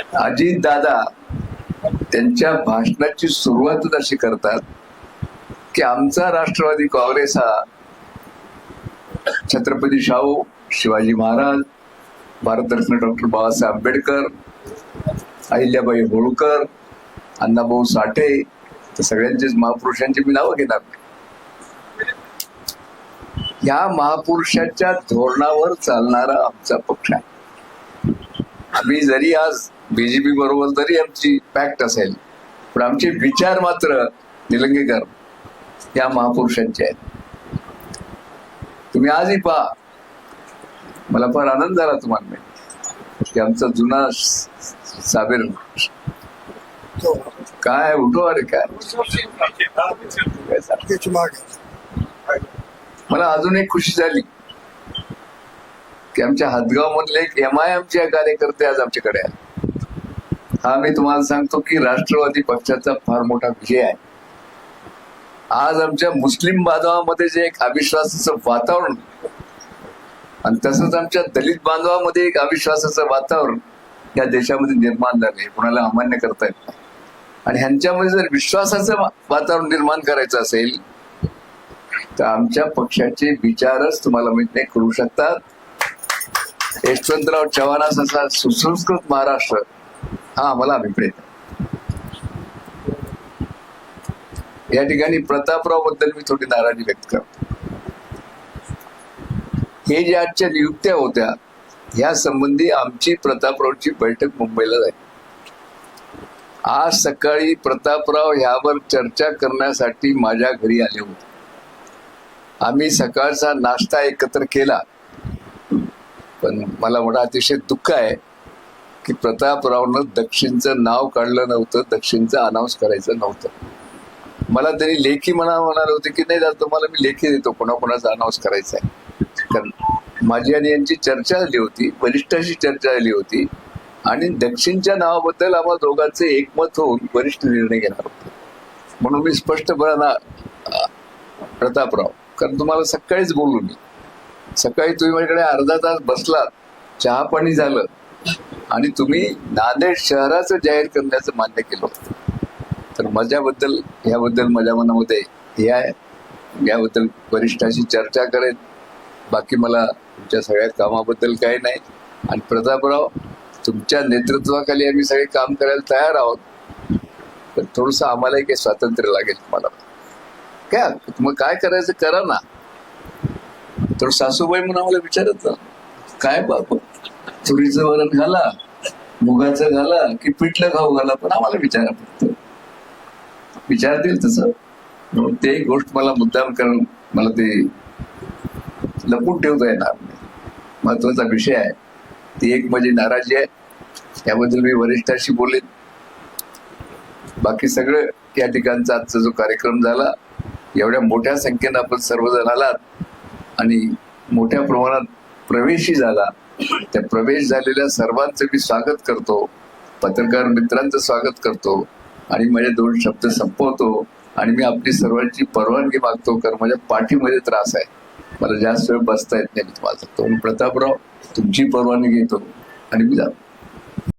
अजित दादा त्यांच्या भाषणाची सुरुवातच अशी करतात की आमचा राष्ट्रवादी काँग्रेस हा छत्रपती शाहू शिवाजी महाराज भारतरत्न डॉक्टर बाबासाहेब आंबेडकर अहिल्याबाई होळकर अण्णाभाऊ साठे तर सगळ्यांचेच महापुरुषांची मी नावं घेणार. ह्या या महापुरुषाच्या धोरणावर चालणारा आमचा पक्ष आहे. आम्ही जरी आज बीजेपी बरोबर जरी आमची पॅक्ट असेल. पण आमचे विचार मात्र निलंगेकर या महापुरुषांचे आहेत. तुम्ही आजही पहा. मला फार आनंद झाला तुम्हाला की आमचा जुना साबीर काय उठो अरे काय? मला अजून एक खुशी झाली. की आमच्या हातगाव मधले एक एम आय एमचे कार्यकर्ते आज आमच्याकडे आहेत हा मी तुम्हाला सांगतो की राष्ट्रवादी पक्षाचा फार मोठा विजय आहे. आज आमच्या मुस्लिम बांधवामध्ये जे एक अविश्वासाचं वातावरण आणि तसंच आमच्या दलित बांधवामध्ये एक अविश्वासाचं वातावरण या देशामध्ये निर्माण झाले कोणाला अमान्य करता येत नाही. आणि ह्यांच्यामध्ये जर विश्वासाचं वातावरण निर्माण करायचं असेल तर आमच्या पक्षाचे विचारच तुम्हाला माहीत नाही करू शकतात. यशवंतराव चव्हाणासारखा सुसंस्कृत महाराष्ट्र. हा आम्हाला अभिप्रेत. या ठिकाणी प्रतापरावबद्दल मी थोडी नाराजी व्यक्त करतो. हे जे आजच्या नियुक्त्या होत्या ह्या संबंधी आमची प्रतापरावची बैठक मुंबईला झाली. आज सकाळी प्रतापराव ह्यावर चर्चा करण्यासाठी माझ्या घरी आले होते. आम्ही सकाळचा नाश्ता एकत्र केला. पण मला म्हणा अतिशय दुःख आहे की प्रतापरावनं दक्षिणचं नाव काढलं नव्हतं दक्षिणचं अनाऊन्स करायचं नव्हतं. मला त्यांनी लेखी म्हणा म्हणाले होते की नाही तुम्हाला मी लेखी देतो कोणाकोणाचा अनाऊन्स करायचा आहे. कारण माझी आणि यांची चर्चा झाली होती वरिष्ठाशी चर्चा झाली होती आणि दक्षिणच्या नावाबद्दल आम्हा दोघांचे एकमत होऊन वरिष्ठ निर्णय घेणार होते. म्हणून मी स्पष्टपणा प्रतापराव कारण तुम्हाला सकाळीच बोलू मी. सकाळी तुम्ही माझ्याकडे अर्धा तास बसलात चहा पाणी झालं. आणि तुम्ही नांदेड शहराचं जाहीर करण्याचं मान्य केलं होतं. तर माझ्याबद्दल ह्याबद्दल माझ्या मनामध्ये हे आहे. याबद्दल वरिष्ठांशी चर्चा करेन. बाकी मला तुमच्या सगळ्या कामाबद्दल काही नाही. आणि प्रतापराव तुमच्या नेतृत्वाखाली आम्ही सगळे काम करायला तयार आहोत. पण थोडंसं आम्हाला एक स्वातंत्र्य लागेल तुम्हाला. काय मग काय करायचं करा ना. तर सासूबाई म्हणून आम्हाला विचारत काय बाप तुरीचं वरण घाला मुगाचं घाला की पिठलं खाऊ घाला? पण आम्हाला विचारा फक्त. विचारतील तसं. म्हणून ते गोष्ट मला मुद्दाम करून मला ते लपून ठेवता येणार महत्त्वाचा विषय आहे. ती एक माझी नाराजी आहे. त्याबद्दल मी वरिष्ठाशी बोलेन. बाकी सगळं या ठिकाणचा आजचा जो कार्यक्रम झाला एवढ्या मोठ्या संख्येनं आपण सर्वजण आलात. आणि मोठ्या प्रमाणात प्रवेशही झाला. त्या प्रवेश झालेल्या सर्वांचं मी स्वागत करतो. पत्रकार मित्रांचं स्वागत करतो. आणि माझे दोन शब्द संपवतो. आणि मी आपली सर्वांची परवानगी मागतो कारण माझ्या पाठीमध्ये त्रास आहे. मला जास्त वेळ बसता येत नाही मी तुम्हाला सांगतो. प्रतापराव तुमची परवानगी घेतो. आणि मी जातो.